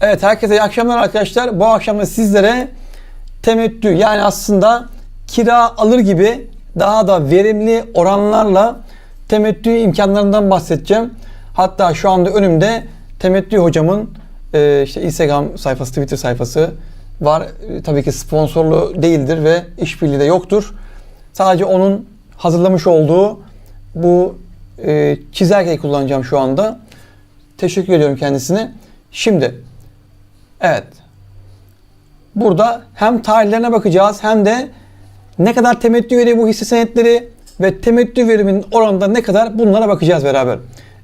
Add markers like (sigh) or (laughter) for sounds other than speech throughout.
Evet herkese iyi akşamlar arkadaşlar. Bu akşam da sizlere temettü yani aslında kira alır gibi daha da verimli oranlarla temettü imkanlarından bahsedeceğim. Hatta şu anda önümde temettü hocamın e, işte Instagram sayfası, Twitter sayfası var. E, Tabii ki sponsorlu değildir ve işbirliği de yoktur. Sadece onun hazırlamış olduğu bu e, çizelgeyi kullanacağım şu anda. Teşekkür ediyorum kendisine. Şimdi evet. Burada hem tarihlerine bakacağız hem de ne kadar temettü veriyor bu hisse senetleri ve temettü veriminin oranında ne kadar bunlara bakacağız beraber.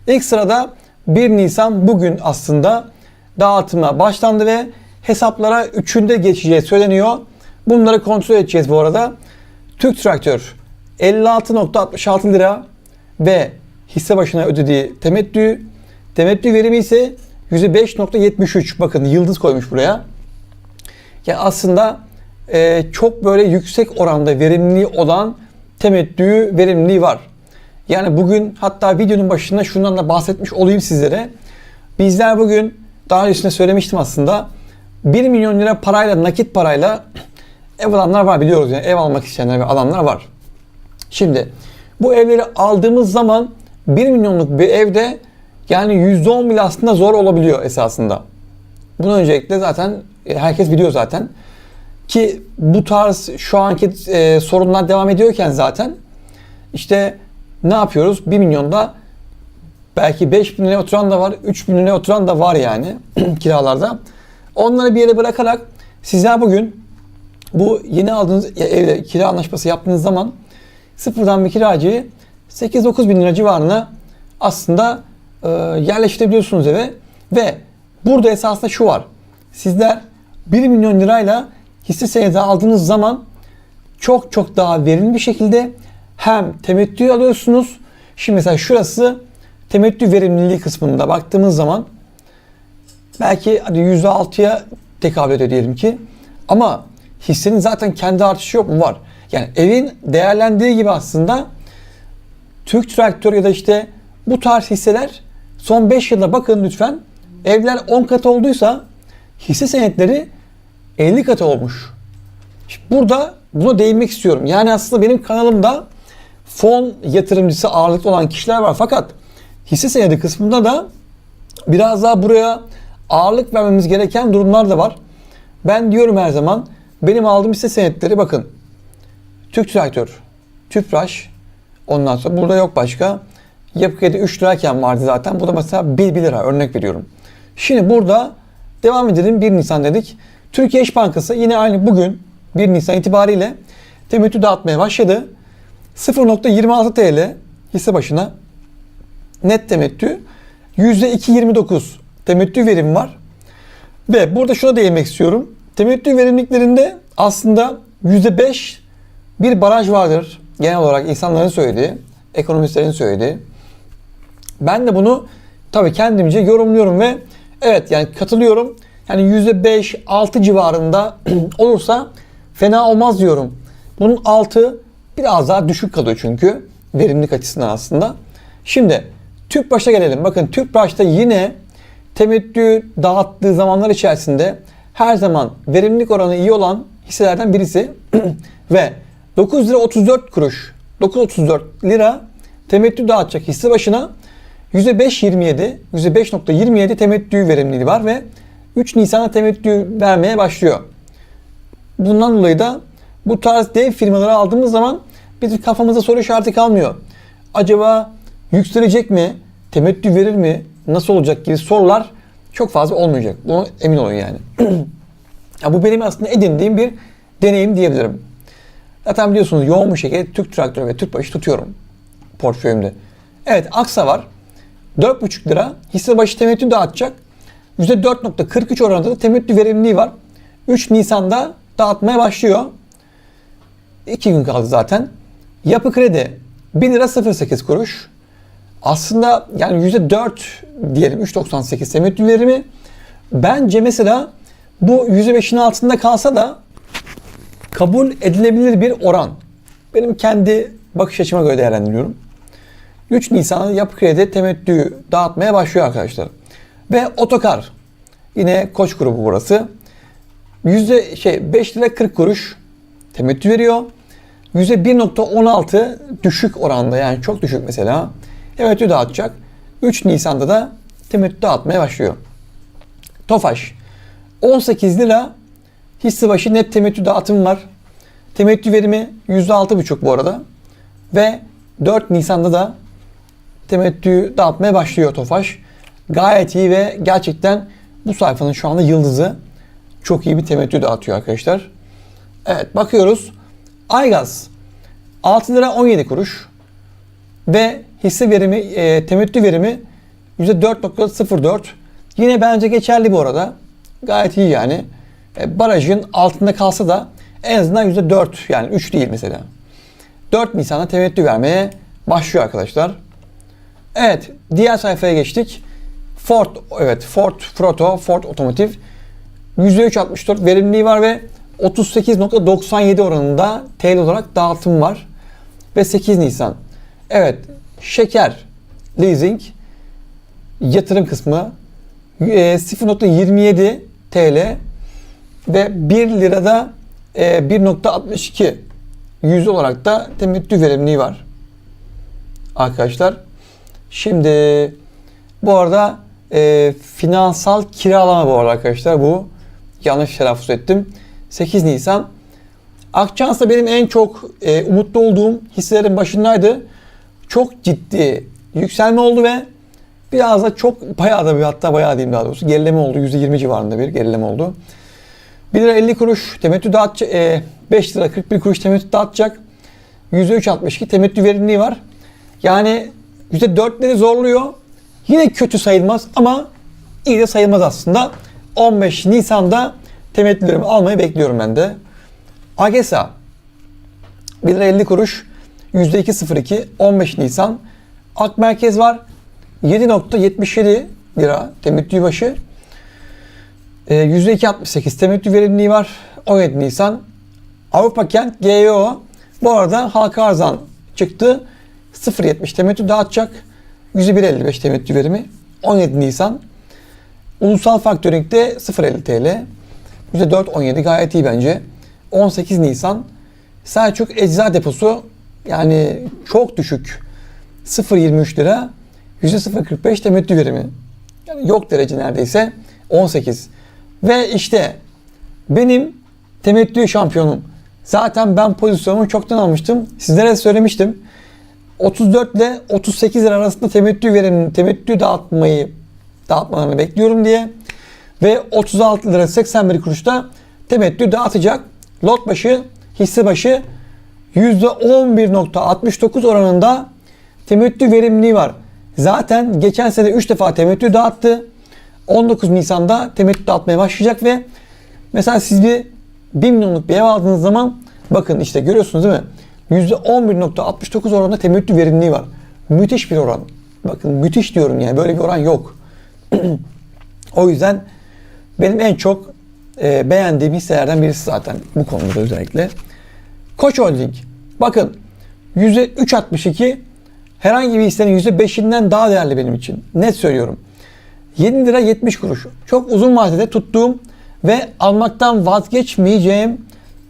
İlk sırada 1 Nisan bugün aslında dağıtıma başlandı ve hesaplara 3'ünde geçeceği söyleniyor. Bunları kontrol edeceğiz bu arada. Türk Traktör 56.66 lira ve hisse başına ödediği temettü. Temettü verimi ise %5.73. Bakın yıldız koymuş buraya. Ya aslında e, çok böyle yüksek oranda verimliliği olan temettü verimliliği var. Yani bugün hatta videonun başında şundan da bahsetmiş olayım sizlere. Bizler bugün daha öncesinde söylemiştim aslında 1 milyon lira parayla nakit parayla (clears throat) ev alanlar var biliyoruz yani ev almak isteyenler ve alanlar var. Şimdi bu evleri aldığımız zaman 1 milyonluk bir evde yani %10 bile aslında zor olabiliyor esasında. Bunu öncelikle zaten e, herkes biliyor zaten. Ki bu tarz şu anki e, sorunlar devam ediyorken zaten işte ne yapıyoruz? 1 milyonda belki 5 bin liraya oturan da var, 3 bin liraya oturan da var yani (clears throat) kiralarda. Onları bir yere bırakarak sizler bugün bu yeni aldığınız evde kira anlaşması yaptığınız zaman sıfırdan bir kiracıyı 8-9 bin lira civarına aslında e, yerleştirebiliyorsunuz eve ve burada esasında şu var. Sizler 1 milyon lirayla hisse senedi aldığınız zaman çok çok daha verimli bir şekilde hem temettü alıyorsunuz. Şimdi mesela şurası temettü verimliliği kısmında baktığımız zaman belki hadi %6'ya tekabül ediyor diyelim ki. Ama hissenin zaten kendi artışı yok mu? Var. Yani evin değerlendiği gibi aslında Türk Traktör ya da işte bu tarz hisseler son 5 yılda bakın lütfen evler 10 kat olduysa hisse senetleri 50 kat olmuş. Şimdi burada buna değinmek istiyorum. Yani aslında benim kanalımda fon yatırımcısı ağırlıklı olan kişiler var fakat hisse senedi kısmında da biraz daha buraya ağırlık vermemiz gereken durumlar da var. Ben diyorum her zaman benim aldığım hisse senetleri bakın. Türk Traktör, Tüpraş, ondan sonra burada yok başka. Yapı Kredi 3 lirayken vardı zaten. Bu da mesela 1, 1 lira örnek veriyorum. Şimdi burada devam edelim 1 Nisan dedik. Türkiye İş Bankası yine aynı bugün 1 Nisan itibariyle temettü dağıtmaya başladı. 0.26 TL hisse başına net temettü %2.29 temettü verim var. Ve burada şuna değinmek istiyorum. Temettü verimliliklerinde aslında %5 bir baraj vardır. Genel olarak insanların söylediği, ekonomistlerin söylediği. Ben de bunu tabii kendimce yorumluyorum ve evet yani katılıyorum. Yani %5, 6 civarında (clears throat) olursa fena olmaz diyorum. Bunun altı biraz daha düşük kalıyor çünkü verimlilik açısından aslında. Şimdi Tüpraş'a gelelim. Bakın Tüpraş'ta yine temettü dağıttığı zamanlar içerisinde her zaman verimlilik oranı iyi olan hisselerden birisi (clears throat) ve 9 lira 34 kuruş 9.34 lira temettü dağıtacak hisse başına %5.27 %5.27 temettü verimliliği var ve 3 Nisan'da temettü vermeye başlıyor. Bundan dolayı da bu tarz dev firmaları aldığımız zaman bizim kafamızda soru işareti kalmıyor. Acaba yükselecek mi? Temettü verir mi? Nasıl olacak gibi sorular çok fazla olmayacak. Bunu emin olun yani. (clears throat) ya bu benim aslında edindiğim bir deneyim diyebilirim. Zaten biliyorsunuz yoğun bir şekilde Türk Traktör ve Türk Başı tutuyorum portföyümde. Evet Aksa var. 4,5 lira hisse başı temettü dağıtacak. %4.43 oranında da temettü verimliliği var. 3 Nisan'da dağıtmaya başlıyor. 2 gün kaldı zaten. Yapı kredi 1 lira 08 kuruş. Aslında yani %4 diyelim 3.98 temettü verimi. Bence mesela bu %5'in altında kalsa da kabul edilebilir bir oran. Benim kendi bakış açıma göre değerlendiriyorum. 3 Nisan'da yapı kredi temettü dağıtmaya başlıyor arkadaşlar. Ve otokar. Yine Koç grubu burası. Yüzde şey 5 lira 40 kuruş temettü veriyor. Yüzde 1.16 düşük oranda yani çok düşük mesela. Temettü dağıtacak. 3 Nisan'da da temettü dağıtmaya başlıyor. Tofaş 18 lira hisse başı net temettü dağıtım var. Temettü verimi %6,5 bu arada. Ve 4 Nisan'da da temettü dağıtmaya başlıyor Tofaş. Gayet iyi ve gerçekten bu sayfanın şu anda yıldızı. Çok iyi bir temettü dağıtıyor arkadaşlar. Evet bakıyoruz. Aygaz 6 lira 17 kuruş ve hisse verimi, e, temettü verimi %4.04. Yine bence geçerli bu arada. Gayet iyi yani. E, barajın altında kalsa da en azından %4 yani 3 değil mesela. 4 Nisan'da temettü vermeye başlıyor arkadaşlar. Evet, diğer sayfaya geçtik. Ford, evet Ford Proto, Ford Otomotiv %3.64 verimliliği var ve 38.97 oranında TL olarak dağıtım var. Ve 8 Nisan. Evet, şeker, leasing, yatırım kısmı e, 0.27 TL ve 1 lirada e, 1.62 yüz olarak da temettü verimliliği var. Arkadaşlar. Şimdi bu arada e, finansal kiralama bu arada arkadaşlar bu. Yanlış telaffuz ettim. 8 Nisan. Akçans da benim en çok e, umutlu olduğum hisselerin başındaydı. Çok ciddi yükselme oldu ve biraz da çok bayağı da bir hatta bayağı diyeyim daha doğrusu gerileme oldu. %20 civarında bir gerileme oldu. 1 lira 50 kuruş temettü dağıtacak, e, 5 lira 41 kuruş temettü dağıtacak. %3.62 temettü verimliliği var. Yani %4'leri zorluyor. Yine kötü sayılmaz ama iyi de sayılmaz aslında. 15 Nisan'da temettülerimi almayı bekliyorum ben de. AGESA 1 lira 50 kuruş %2.02 15 Nisan. Ak Merkez var 7.77 lira temettü başı. E, %2.68 temettü verimliliği var 17 Nisan. Avrupa Kent GEO bu arada halka arzan çıktı. 0.70 temettü dağıtacak. %1.55 temettü verimi 17 Nisan. Ulusal Faktöring'de 0.50 TL. %4.17 gayet iyi bence. 18 Nisan. Selçuk Ecza Deposu yani çok düşük. 0.23 lira. %0.45 temettü verimi. Yani yok derece neredeyse. 18. Ve işte benim temettü şampiyonum. Zaten ben pozisyonumu çoktan almıştım. Sizlere söylemiştim. 34 ile 38 lira arasında temettü verin, temettü dağıtmayı dağıtmalarını bekliyorum diye. Ve 36 lira 81 kuruşta temettü dağıtacak. Lot başı, hisse başı %11.69 oranında temettü verimliliği var. Zaten geçen sene 3 defa temettü dağıttı. 19 Nisan'da temettü dağıtmaya başlayacak ve mesela siz bir 1 milyonluk bir ev aldığınız zaman bakın işte görüyorsunuz değil mi? %11.69 oranında temettü verimliliği var. Müthiş bir oran. Bakın müthiş diyorum yani böyle bir oran yok. (clears throat) o yüzden benim en çok e, beğendiğim hisselerden birisi zaten bu konuda özellikle. Koç Holding. Bakın %3.62 herhangi bir hissenin %5'inden daha değerli benim için. Net söylüyorum. 7 lira 70 kuruş. Çok uzun vadede tuttuğum ve almaktan vazgeçmeyeceğim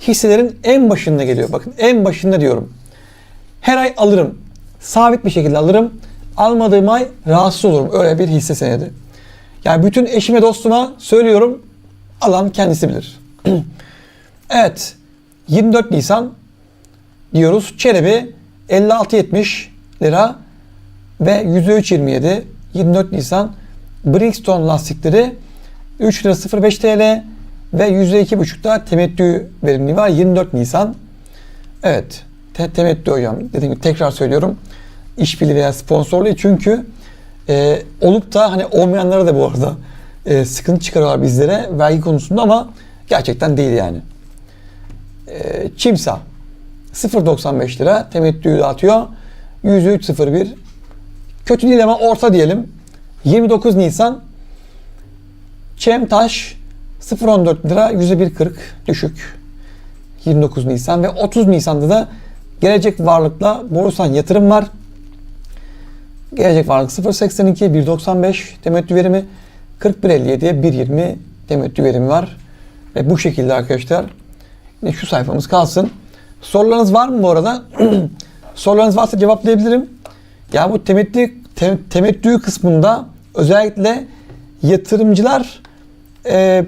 hisselerin en başında geliyor. Bakın en başında diyorum. Her ay alırım. Sabit bir şekilde alırım. Almadığım ay rahatsız olurum. Öyle bir hisse senedi. Yani bütün eşime dostuma söylüyorum. Alan kendisi bilir. (clears throat) evet. 24 Nisan diyoruz. Çelebi 56.70 lira ve %3.27 24 Nisan Bridgestone lastikleri 3 lira 05 TL ve %2,5'da temettü verimliliği var 24 Nisan. Evet. Te temettü hocam. Dediğim gibi tekrar söylüyorum. İşbirliği veya sponsorluğu çünkü e, olup da hani olmayanlara da bu arada e, sıkıntı çıkarıyorlar bizlere vergi konusunda ama gerçekten değil yani. E, Çimsa 0.95 lira temettü dağıtıyor. %3.01 kötü değil ama orta diyelim. 29 Nisan Çemtaş 0.14 lira %1.40 düşük. 29 Nisan ve 30 Nisan'da da Gelecek Varlık'la Borusan yatırım var. Gelecek Varlık 0.82 1.95 temettü verimi. 41.57'ye 1.20 temettü verimi var. Ve bu şekilde arkadaşlar yine şu sayfamız kalsın. Sorularınız var mı bu arada? (clears throat) Sorularınız varsa cevaplayabilirim. Ya bu temettü, te, temettü kısmında özellikle yatırımcılar e,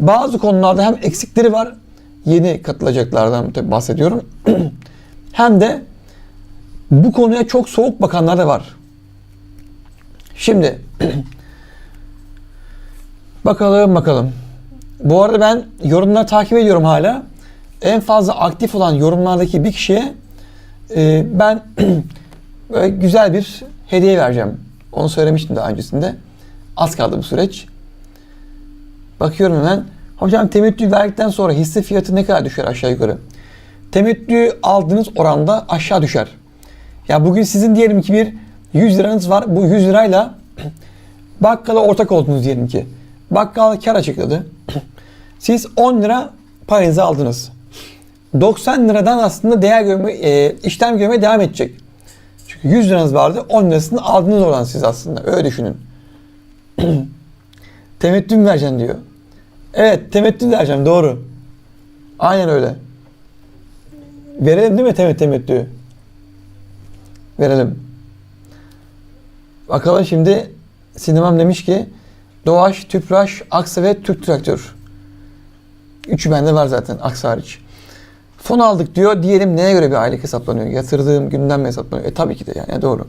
bazı konularda hem eksikleri var yeni katılacaklardan bahsediyorum. (clears throat) hem de bu konuya çok soğuk bakanlar da var. Şimdi (clears throat) bakalım bakalım. Bu arada ben yorumları takip ediyorum hala. En fazla aktif olan yorumlardaki bir kişiye e, ben (clears throat) böyle güzel bir hediye vereceğim. Onu söylemiştim daha öncesinde. Az kaldı bu süreç. Bakıyorum hemen. Hocam temettü verdikten sonra hisse fiyatı ne kadar düşer aşağı yukarı? Temettü aldığınız oranda aşağı düşer. Ya bugün sizin diyelim ki bir 100 liranız var. Bu 100 lirayla (clears throat) bakkala ortak oldunuz diyelim ki. Bakkal kar açıkladı. (clears throat) Siz 10 lira paranızı aldınız. 90 liradan aslında değer görme, e, işlem görmeye devam edecek. Çünkü 100 liranız vardı. 10 lirasını aldınız oradan siz aslında. Öyle düşünün. (clears throat) temettü mü vereceksin diyor. Evet temettü vereceğim doğru. Aynen öyle. Verelim değil mi temet temettü? Verelim. Bakalım şimdi Sinemam demiş ki Doğaç, Tüpraş, Aksa ve Türk Traktör. Üçü bende var zaten Aksa hariç. Fon aldık diyor. Diyelim neye göre bir aylık hesaplanıyor? Yatırdığım günden mi hesaplanıyor? E tabii ki de yani doğru.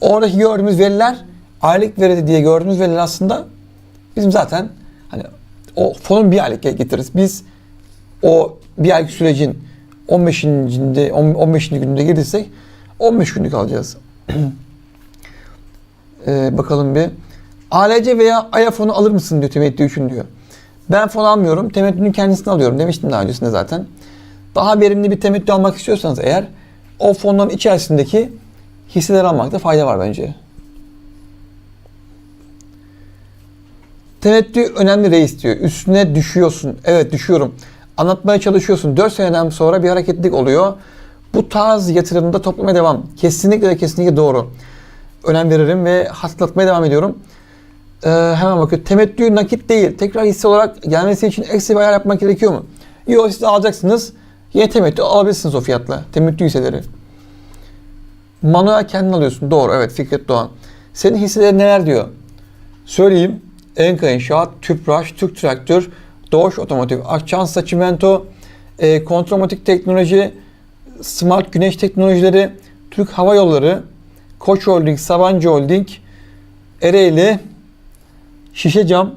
Oradaki gördüğümüz veriler aylık veridi diye gördüğümüz veriler aslında bizim zaten hani o fonun bir aylık getiririz. Biz o bir aylık sürecin 15. günde 15. gününde girirsek 15 günlük alacağız. (clears throat) ee, bakalım bir. ALC veya AYA fonu alır mısın diyor temettü için diyor. Ben fon almıyorum. Temettünün kendisini alıyorum demiştim daha öncesinde zaten. Daha verimli bir temettü almak istiyorsanız eğer o fonların içerisindeki hisseler almakta fayda var bence. Temettü önemli reis diyor. Üstüne düşüyorsun. Evet düşüyorum. Anlatmaya çalışıyorsun. 4 seneden sonra bir hareketlilik oluyor. Bu tarz yatırımda toplamaya devam. Kesinlikle ve kesinlikle doğru. Önem veririm ve hatırlatmaya devam ediyorum. Ee, hemen bakıyor. Temettü nakit değil. Tekrar hisse olarak gelmesi için ekstra bir ayar yapmak gerekiyor mu? Yok siz alacaksınız. Yine temettü alabilirsiniz o fiyatla. Temettü hisseleri. Manuel kendin alıyorsun. Doğru evet Fikret Doğan. Senin hisseleri neler diyor? Söyleyeyim. Enka İnşaat, Tüpraş, Türk Traktör, Doğuş Otomotiv, Akçansa Çimento, e, Kontromatik Teknoloji, Smart Güneş Teknolojileri, Türk Hava Yolları, Koç Holding, Sabancı Holding, Ereğli, Şişe Cam.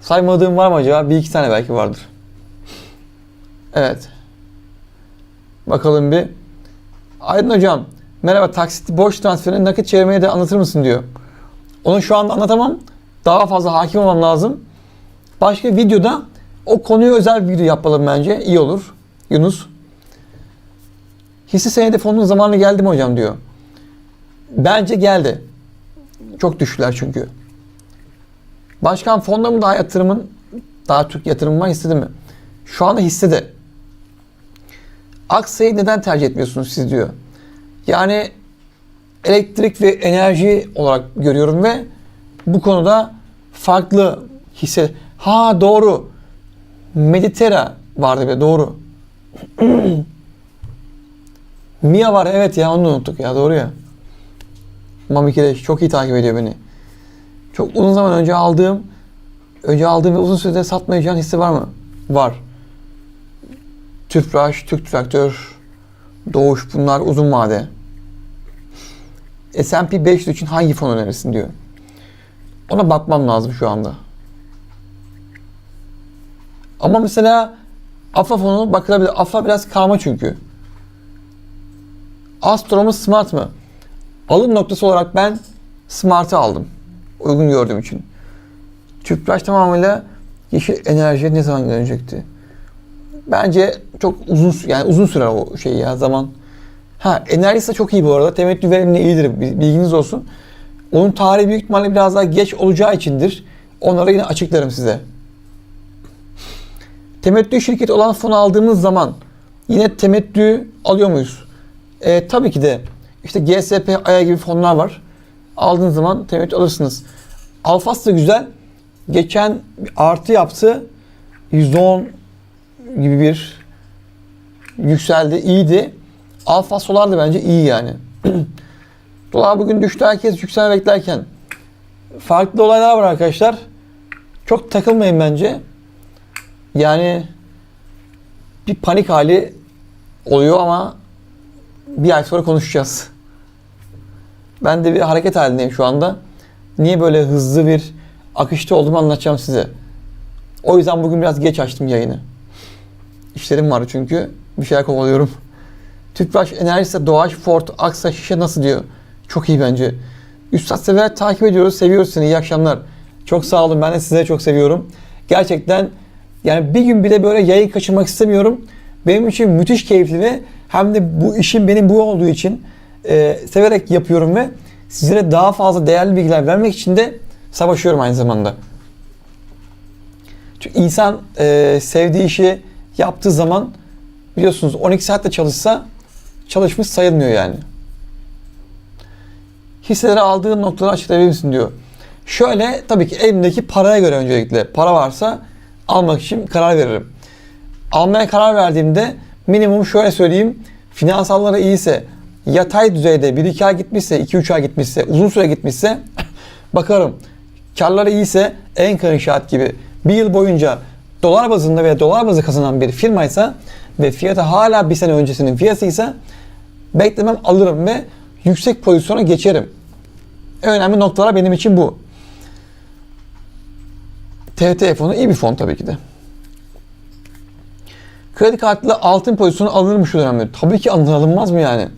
Saymadığım var mı acaba? Bir iki tane belki vardır. Evet. Bakalım bir. Aydın Hocam, merhaba taksitli borç transferini nakit çevirmeyi de anlatır mısın diyor. Onu şu anda anlatamam. Daha fazla hakim olmam lazım. Başka videoda o konuya özel bir video yapalım bence. İyi olur. Yunus. Hisse senedi fonunun zamanı geldi mi hocam diyor. Bence geldi. Çok düştüler çünkü. Başkan fonda mı daha yatırımın daha Türk yatırımı var hissede mi? Şu anda hissede. Aksa'yı neden tercih etmiyorsunuz siz diyor. Yani elektrik ve enerji olarak görüyorum ve bu konuda farklı hisse. Ha doğru. Meditera vardı be doğru. (clears throat) Mia var evet ya onu unuttuk ya doğru ya. Mami Kireç çok iyi takip ediyor beni. Çok uzun zaman önce aldığım önce aldığım ve uzun sürede satmayacağın hisse var mı? Var. Tüpraş, Türk Traktör, Doğuş bunlar uzun vade. S&P 500 için hangi fon önerirsin diyor. Ona bakmam lazım şu anda. Ama mesela AFA fonu bakılabilir. AFA biraz karma çünkü. Astro mu Smart mı? Alım noktası olarak ben Smart'ı aldım. Uygun gördüğüm için. Tüpraş tamamıyla yeşil enerjiye ne zaman dönecekti? Bence çok uzun yani uzun sürer o şey ya zaman. Ha enerjisi de çok iyi bu arada. Temettü verimli iyidir. Bilginiz olsun. Onun tarihi büyük ihtimalle biraz daha geç olacağı içindir. Onları yine açıklarım size. Temettü şirketi olan fonu aldığımız zaman yine temettü alıyor muyuz? E, tabii ki de işte GSP, AYA gibi fonlar var. Aldığınız zaman temettü alırsınız. Alfas da güzel. Geçen artı yaptı. %10 gibi bir yükseldi. iyiydi. Alfa Solar da bence iyi yani. Dolar bugün düştü. Herkes yükselme beklerken. Farklı olaylar var arkadaşlar. Çok takılmayın bence. Yani bir panik hali oluyor ama bir ay sonra konuşacağız. Ben de bir hareket halindeyim şu anda. Niye böyle hızlı bir akışta olduğumu anlatacağım size. O yüzden bugün biraz geç açtım yayını. İşlerim var çünkü. Bir şeyler kovalıyorum. Tüpraş Enerjisi Doğaç Ford Aksa Şişe nasıl diyor? Çok iyi bence. Üstad severek takip ediyoruz. Seviyoruz seni. İyi akşamlar. Çok sağ olun. Ben de sizi çok seviyorum. Gerçekten yani bir gün bile böyle yayın kaçırmak istemiyorum. Benim için müthiş keyifli ve hem de bu işin benim bu olduğu için e, severek yapıyorum ve sizlere daha fazla değerli bilgiler vermek için de savaşıyorum aynı zamanda. Çünkü insan e, sevdiği işi yaptığı zaman biliyorsunuz 12 saatte çalışsa çalışmış sayılmıyor yani. Hisseleri aldığın noktaları açıklayabilir misin diyor. Şöyle tabii ki elimdeki paraya göre öncelikle para varsa almak için karar veririm. Almaya karar verdiğimde minimum şöyle söyleyeyim. Finansalları iyiyse, yatay düzeyde 1-2 ay gitmişse, 2-3 ay gitmişse, uzun süre gitmişse (laughs) bakarım. Karları iyiyse Enka İnşaat gibi bir yıl boyunca dolar bazında veya dolar bazı kazanan bir firmaysa ve fiyatı hala bir sene öncesinin fiyatıysa beklemem alırım ve yüksek pozisyona geçerim. Önemli noktalar benim için bu. TTF fonu iyi bir fon tabii ki de. Kredi kartlı altın pozisyonu alınır mı şu dönemde? Tabii ki alınır, alınmaz mı yani?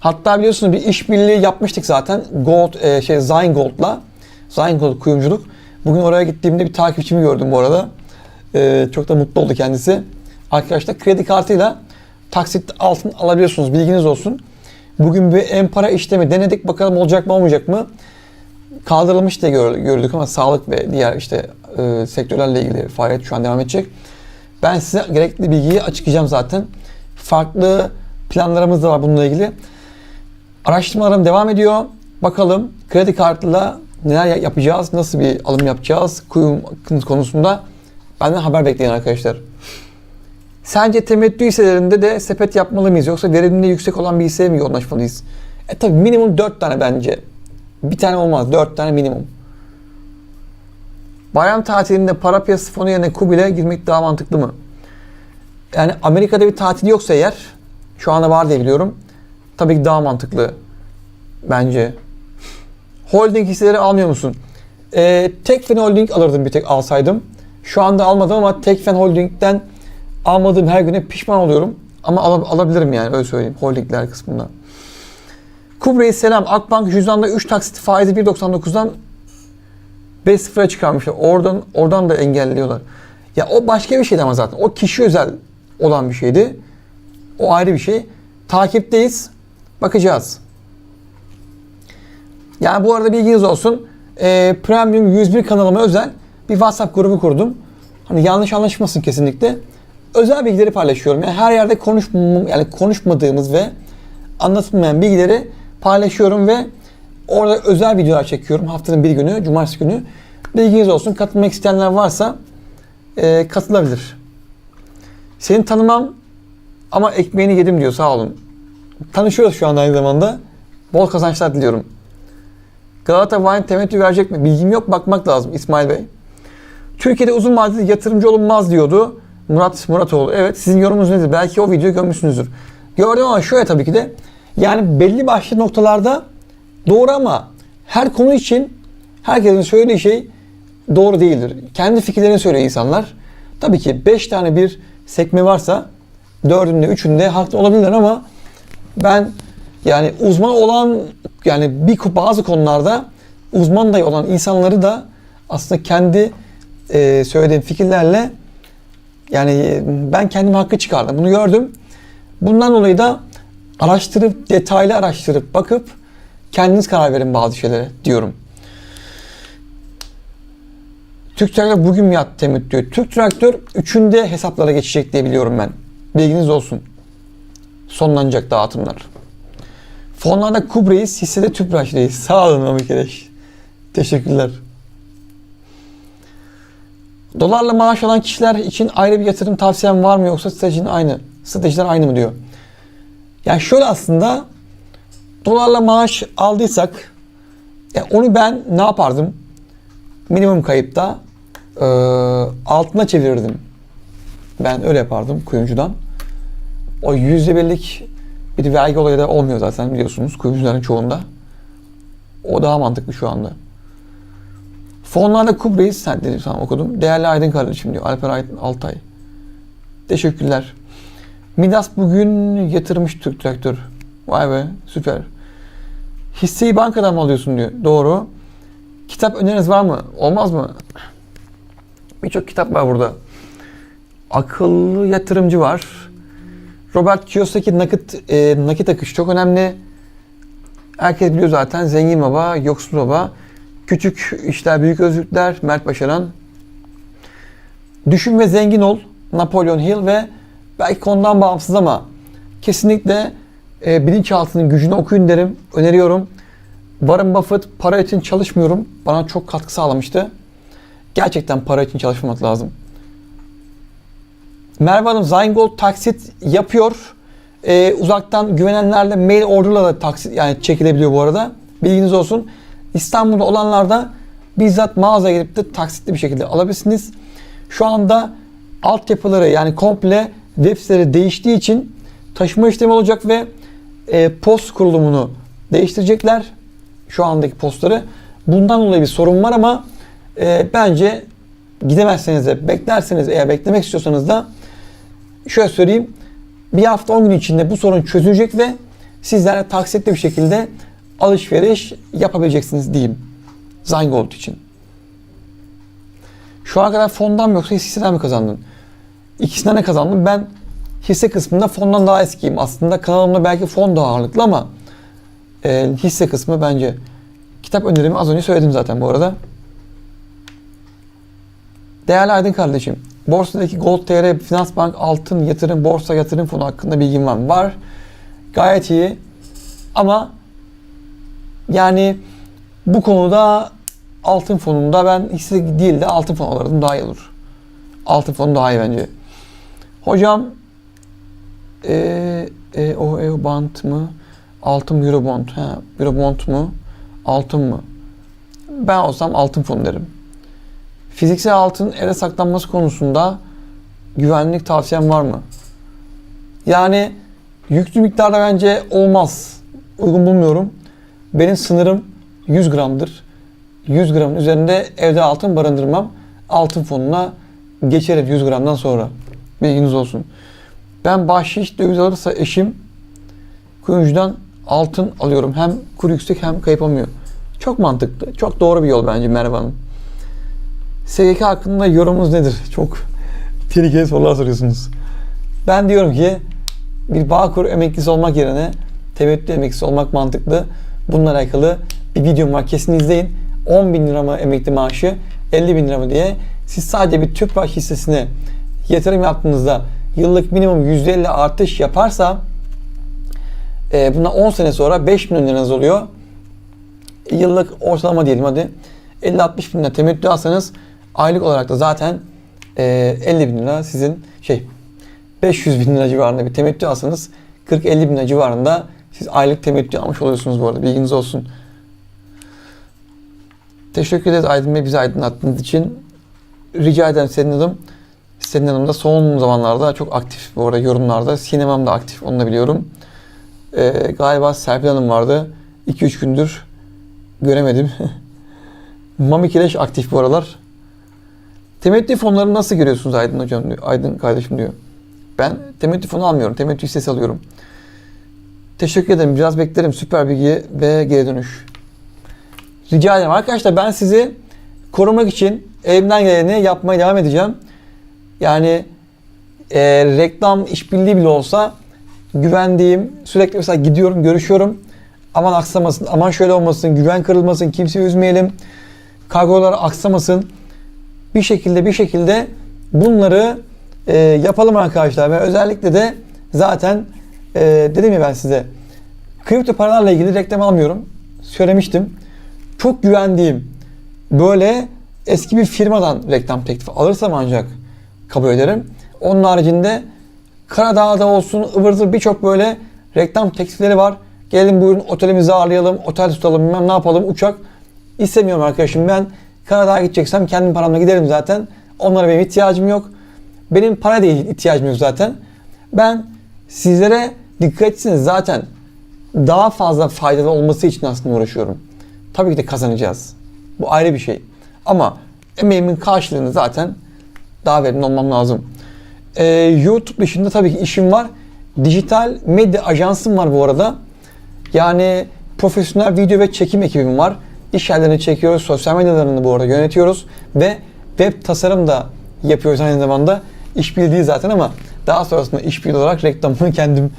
Hatta biliyorsunuz bir işbirliği yapmıştık zaten Gold e, şey Zain Gold'la. Zain Gold kuyumculuk. Bugün oraya gittiğimde bir takipçimi gördüm bu arada. E, çok da mutlu oldu kendisi. Arkadaşlar kredi kartıyla taksit altın alabiliyorsunuz. Bilginiz olsun. Bugün bir en para işlemi denedik. Bakalım olacak mı olmayacak mı? Kaldırılmış diye gör- gördük ama sağlık ve diğer işte e, sektörlerle ilgili faaliyet şu an devam edecek. Ben size gerekli bilgiyi açıklayacağım zaten. Farklı planlarımız da var bununla ilgili. Araştırmalarım devam ediyor. Bakalım kredi kartıyla neler ya- yapacağız, nasıl bir alım yapacağız kuyum konusunda benden haber bekleyin arkadaşlar. Sence temettü hisselerinde de sepet yapmalı mıyız yoksa verimliliği yüksek olan bir hisseye mi yoğunlaşmalıyız? E tabi minimum 4 tane bence. Bir tane olmaz 4 tane minimum. Bayram tatilinde para piyasası fonu yerine Kubil'e girmek daha mantıklı mı? Yani Amerika'da bir tatil yoksa eğer, şu anda var diye biliyorum. Tabii ki daha mantıklı bence. Holding hisseleri almıyor musun? Ee, Tekfen Holding alırdım bir tek alsaydım. Şu anda almadım ama Tekfen Holding'den almadığım her güne pişman oluyorum. Ama al- alabilirim yani öyle söyleyeyim holdingler kısmından. Kubrey selam. Akbank cüzdanda 3 taksit faizi 1.99'dan 5.0'a çıkarmışlar. Oradan oradan da engelliyorlar. Ya o başka bir şeydi ama zaten. O kişi özel olan bir şeydi. O ayrı bir şey. Takipteyiz. Bakacağız. Yani bu arada bilginiz olsun. Ee, Premium 101 kanalıma özel bir WhatsApp grubu kurdum. Hani yanlış anlaşılmasın kesinlikle. Özel bilgileri paylaşıyorum. Yani her yerde konuş yani konuşmadığımız ve anlatılmayan bilgileri paylaşıyorum ve orada özel videolar çekiyorum. Haftanın bir günü, cumartesi günü. Bilginiz olsun. Katılmak isteyenler varsa e, katılabilir. Seni tanımam ama ekmeğini yedim diyor. Sağ olun. Tanışıyoruz şu anda aynı zamanda. Bol kazançlar diliyorum. Galata Wine temettü verecek mi? Bilgim yok. Bakmak lazım İsmail Bey. Türkiye'de uzun vadeli yatırımcı olunmaz diyordu. Murat Muratoğlu. Evet sizin yorumunuz nedir? Belki o videoyu görmüşsünüzdür. Gördüm ama şöyle tabii ki de yani belli başlı noktalarda doğru ama her konu için herkesin söylediği şey doğru değildir. Kendi fikirlerini söylüyor insanlar. Tabii ki 5 tane bir sekme varsa dördünde, üçünde haklı olabilirler ama ben yani uzman olan yani bir bazı konularda uzman da olan insanları da aslında kendi e, söylediğim fikirlerle yani e, ben kendime hakkı çıkardım. Bunu gördüm. Bundan dolayı da araştırıp, detaylı araştırıp, bakıp kendiniz karar verin bazı şeylere diyorum. Türk Traktör bugün mi yattı Temut diyor. Türk Traktör 3'ünde hesaplara geçecek diye biliyorum ben. Bilginiz olsun. Sonlanacak dağıtımlar. Fonlarda Kubreyiz, hissede Tüpraş reis. Sağ olun Amikereş. Teşekkürler. Dolarla maaş alan kişiler için ayrı bir yatırım tavsiyem var mı yoksa stratejinin aynı? Stratejiler aynı mı diyor. Yani şöyle aslında dolarla maaş aldıysak ya onu ben ne yapardım? Minimum kayıpta e, altına çevirirdim. Ben öyle yapardım kuyumcudan. O yüzde birlik bir vergi olayı da olmuyor zaten biliyorsunuz kuyumcuların çoğunda. O daha mantıklı şu anda. Fonlarda Kubre'yi sen dedim sana okudum. Değerli Aydın kardeşim diyor. Alper Aydın Altay. Teşekkürler. Midas bugün yatırmış Türk Traktör. Vay be süper. Hisseyi bankadan mı alıyorsun diyor. Doğru. Kitap öneriniz var mı? Olmaz mı? Birçok kitap var burada. Akıllı yatırımcı var. Robert Kiyosaki nakit e, nakit akış çok önemli. Herkes biliyor zaten. Zengin baba, yoksul baba. Küçük işler, büyük özgürlükler. Mert Başaran. Düşün ve zengin ol. Napolyon Hill ve belki konudan bağımsız ama kesinlikle e, bilinçaltının gücünü okuyun derim. Öneriyorum. Warren Buffett para için çalışmıyorum. Bana çok katkı sağlamıştı. Gerçekten para için çalışmamak lazım. Merve Hanım Zygold taksit yapıyor. Ee, uzaktan güvenenlerle mail order'la da taksit yani çekilebiliyor bu arada. Bilginiz olsun. İstanbul'da olanlarda bizzat mağazaya gidip de taksitli bir şekilde alabilirsiniz. Şu anda altyapıları yani komple web siteleri değiştiği için taşıma işlemi olacak ve e, post kurulumunu değiştirecekler. Şu andaki postları. Bundan dolayı bir sorun var ama e, bence gidemezseniz de beklerseniz eğer beklemek istiyorsanız da şöyle söyleyeyim bir hafta 10 gün içinde bu sorun çözülecek ve sizler taksitli bir şekilde alışveriş yapabileceksiniz diyeyim. Zygold için. Şu ana kadar fondan mı yoksa hisseden mi kazandın? İkisinden ne kazandım? Ben hisse kısmında fondan daha eskiyim. Aslında kanalımda belki fon daha ağırlıklı ama e, hisse kısmı bence kitap önerimi az önce söyledim zaten bu arada. Değerli Aydın kardeşim, borsadaki Gold TR, Finansbank, altın, yatırım, borsa yatırım fonu hakkında bilgin var? Var. Gayet iyi. Ama yani bu konuda altın fonunda ben hisse değil de altın fonu alırdım daha iyi olur. Altın fonu daha iyi bence. Hocam e, e, o, e, o band mı? Altın Eurobond. Ha, Eurobond mu? Altın mı? Ben olsam altın fonu derim. Fiziksel altın ele saklanması konusunda güvenlik tavsiyem var mı? Yani yüklü miktarda bence olmaz. Uygun bulmuyorum. Benim sınırım 100 gramdır. 100 gramın üzerinde evde altın barındırmam. Altın fonuna geçerim 100 gramdan sonra. Bilginiz olsun. Ben bahşiş döviz alırsa eşim kuyumcudan altın alıyorum. Hem kur yüksek hem kayıp olmuyor. Çok mantıklı. Çok doğru bir yol bence Merve Hanım. SGK hakkında yorumunuz nedir? Çok (laughs) tehlikeli sorular soruyorsunuz. Ben diyorum ki bir Bağkur emeklisi olmak yerine temettü emeklisi olmak mantıklı. Bununla alakalı bir videom var. Kesin izleyin. 10 bin lira mı emekli maaşı, 50 bin lira mı diye. Siz sadece bir Tüpraş hissesine yatırım yaptığınızda yıllık minimum %50 artış yaparsa e, buna 10 sene sonra 5 milyon liranız oluyor. Yıllık ortalama diyelim hadi. 50-60 bin lira temettü alsanız aylık olarak da zaten e, 50 bin lira sizin şey 500 bin lira civarında bir temettü alsanız 40-50 bin lira civarında siz aylık temettü almış oluyorsunuz bu arada bilginiz olsun. Teşekkür ederiz Aydın Bey bizi aydınlattığınız için. Rica ederim Selin Hanım. Selin Hanım da son zamanlarda çok aktif bu arada yorumlarda. Sinemam da aktif onu da biliyorum. Ee, galiba Serpil Hanım vardı. 2-3 gündür göremedim. (laughs) Mami Kireç aktif bu aralar. Temettü fonlarını nasıl görüyorsunuz Aydın hocam diyor. Aydın kardeşim diyor. Ben temettü fonu almıyorum. Temettü hissesi alıyorum. Teşekkür ederim. Biraz beklerim. Süper bilgi ve geri dönüş. Rica ederim. Arkadaşlar ben sizi korumak için elimden geleni yapmaya devam edeceğim. Yani e, reklam işbirliği bile olsa güvendiğim, sürekli mesela gidiyorum, görüşüyorum. Aman aksamasın, aman şöyle olmasın, güven kırılmasın, kimseyi üzmeyelim. Kargolar aksamasın. Bir şekilde bir şekilde bunları e, yapalım arkadaşlar. Ve özellikle de zaten e, dedim ya ben size kripto paralarla ilgili reklam almıyorum. Söylemiştim. Çok güvendiğim böyle eski bir firmadan reklam teklifi alırsam ancak kabul ederim. Onun haricinde Karadağ'da olsun ıvır zıvır birçok böyle reklam teklifleri var. Gelin buyurun otelimizi ağırlayalım, otel tutalım, bilmem ne yapalım, uçak. İstemiyorum arkadaşım ben Karadağ'a gideceksem kendim paramla giderim zaten. Onlara benim ihtiyacım yok. Benim para değil ihtiyacım yok zaten. Ben sizlere dikkat etsiniz zaten daha fazla faydalı olması için aslında uğraşıyorum. Tabii ki de kazanacağız. Bu ayrı bir şey. Ama emeğimin karşılığını zaten daha verimli olmam lazım. Ee, YouTube dışında tabii ki işim var. Dijital medya ajansım var bu arada. Yani profesyonel video ve çekim ekibim var. İş yerlerini çekiyoruz, sosyal medyalarını bu arada yönetiyoruz ve web tasarım da yapıyoruz aynı zamanda. İşbirliği zaten ama daha sonrasında işbirliği olarak reklamını (laughs) kendim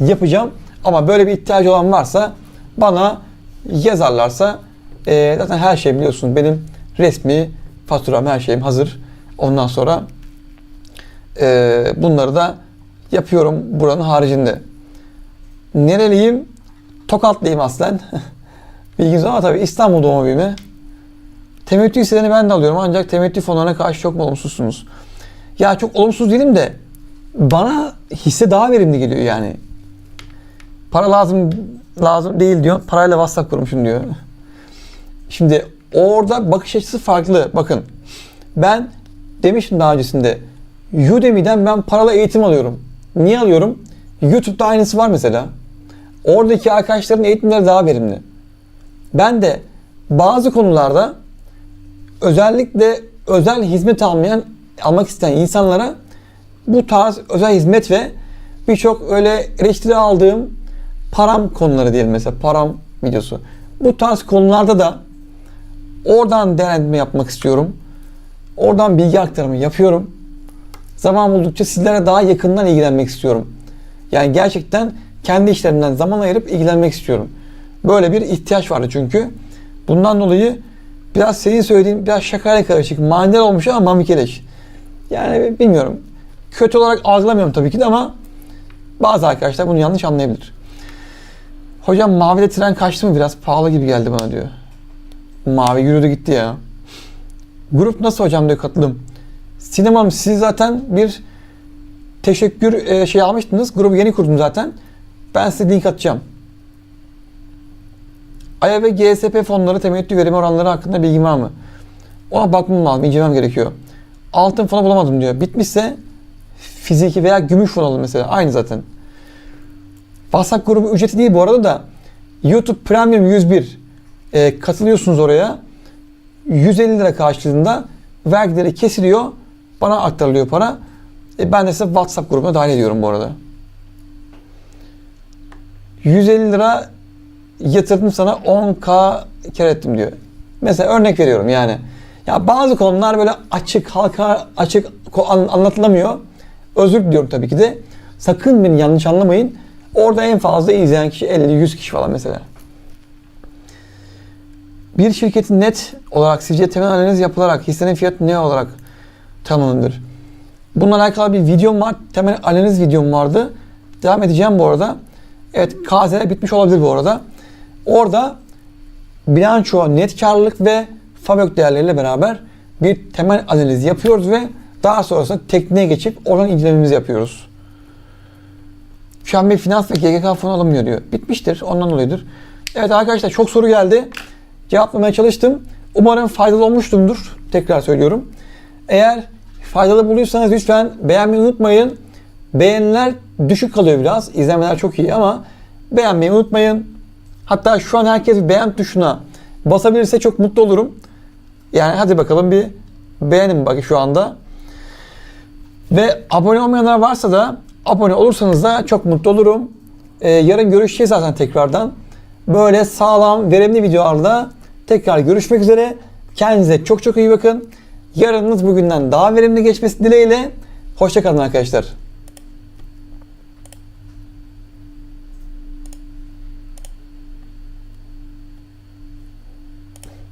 yapacağım. Ama böyle bir ihtiyacı olan varsa bana yazarlarsa e, zaten her şey biliyorsunuz benim resmi faturam her şeyim hazır. Ondan sonra e, bunları da yapıyorum buranın haricinde. Nereliyim? Tokatlıyım aslen. (laughs) Bilginiz var ama tabii İstanbul doğma büyüme. Temettü hisselerini ben de alıyorum ancak temettü fonlarına karşı çok olumsuzsunuz? Ya çok olumsuz değilim de bana hisse daha verimli geliyor yani. Para lazım lazım değil diyor. Parayla WhatsApp kurmuşum diyor. Şimdi orada bakış açısı farklı. Bakın ben demiştim daha öncesinde Udemy'den ben paralı eğitim alıyorum. Niye alıyorum? YouTube'da aynısı var mesela. Oradaki arkadaşların eğitimleri daha verimli. Ben de bazı konularda özellikle özel hizmet almayan almak isteyen insanlara bu tarz özel hizmet ve birçok öyle eleştiri aldığım param konuları diyelim mesela param videosu. Bu tarz konularda da oradan değerlendirme yapmak istiyorum. Oradan bilgi aktarımı yapıyorum. Zaman buldukça sizlere daha yakından ilgilenmek istiyorum. Yani gerçekten kendi işlerimden zaman ayırıp ilgilenmek istiyorum. Böyle bir ihtiyaç vardı çünkü. Bundan dolayı biraz senin söylediğin biraz şakayla karışık manidar olmuş ama mamikeleş. Yani bilmiyorum. Kötü olarak algılamıyorum tabii ki de ama bazı arkadaşlar bunu yanlış anlayabilir. Hocam mavide tren kaçtı mı biraz pahalı gibi geldi bana diyor. Mavi yürüdü gitti ya. Grup nasıl hocam diyor katılım. Sinemam siz zaten bir teşekkür e, şey almıştınız. Grubu yeni kurdum zaten. Ben size link atacağım. AYA ve GSP fonları temettü verimi oranları hakkında bilgim var mı? Ona bakmam lazım, incelemem gerekiyor. Altın fonu bulamadım diyor. Bitmişse fiziki veya gümüş fon alın mesela. Aynı zaten. WhatsApp grubu ücreti değil bu arada da YouTube Premium 101 e, katılıyorsunuz oraya. 150 lira karşılığında vergileri kesiliyor. Bana aktarılıyor para. E, ben de size WhatsApp grubuna dahil ediyorum bu arada. 150 lira yatırdım sana 10k kar ettim diyor. Mesela örnek veriyorum yani. Ya bazı konular böyle açık halka açık anlatılamıyor. Özür diliyorum tabii ki de. Sakın beni yanlış anlamayın. Orada en fazla izleyen kişi 50-100 kişi falan mesela. Bir şirketin net olarak sizce temel analiz yapılarak hissenin fiyatı ne olarak tanımlanır? Bununla alakalı bir videom var. Temel analiz videom vardı. Devam edeceğim bu arada. Evet KZ bitmiş olabilir bu arada. Orada bilanço, net karlılık ve FAVÖK değerleriyle beraber bir temel analiz yapıyoruz ve daha sonrasında tekniğe geçip oradan incelememizi yapıyoruz. Şu an bir finans ve GGK fonu alınmıyor diyor. Bitmiştir. Ondan dolayıdır. Evet arkadaşlar çok soru geldi. Cevaplamaya çalıştım. Umarım faydalı olmuştumdur. Tekrar söylüyorum. Eğer faydalı bulduysanız lütfen beğenmeyi unutmayın. Beğeniler düşük kalıyor biraz. İzlemeler çok iyi ama beğenmeyi unutmayın. Hatta şu an herkes beğen tuşuna basabilirse çok mutlu olurum. Yani hadi bakalım bir beğenin bak şu anda. Ve abone olmayanlar varsa da abone olursanız da çok mutlu olurum. Ee, yarın görüşeceğiz zaten tekrardan. Böyle sağlam, verimli videolarda tekrar görüşmek üzere. Kendinize çok çok iyi bakın. Yarınınız bugünden daha verimli geçmesi dileğiyle. Hoşçakalın arkadaşlar.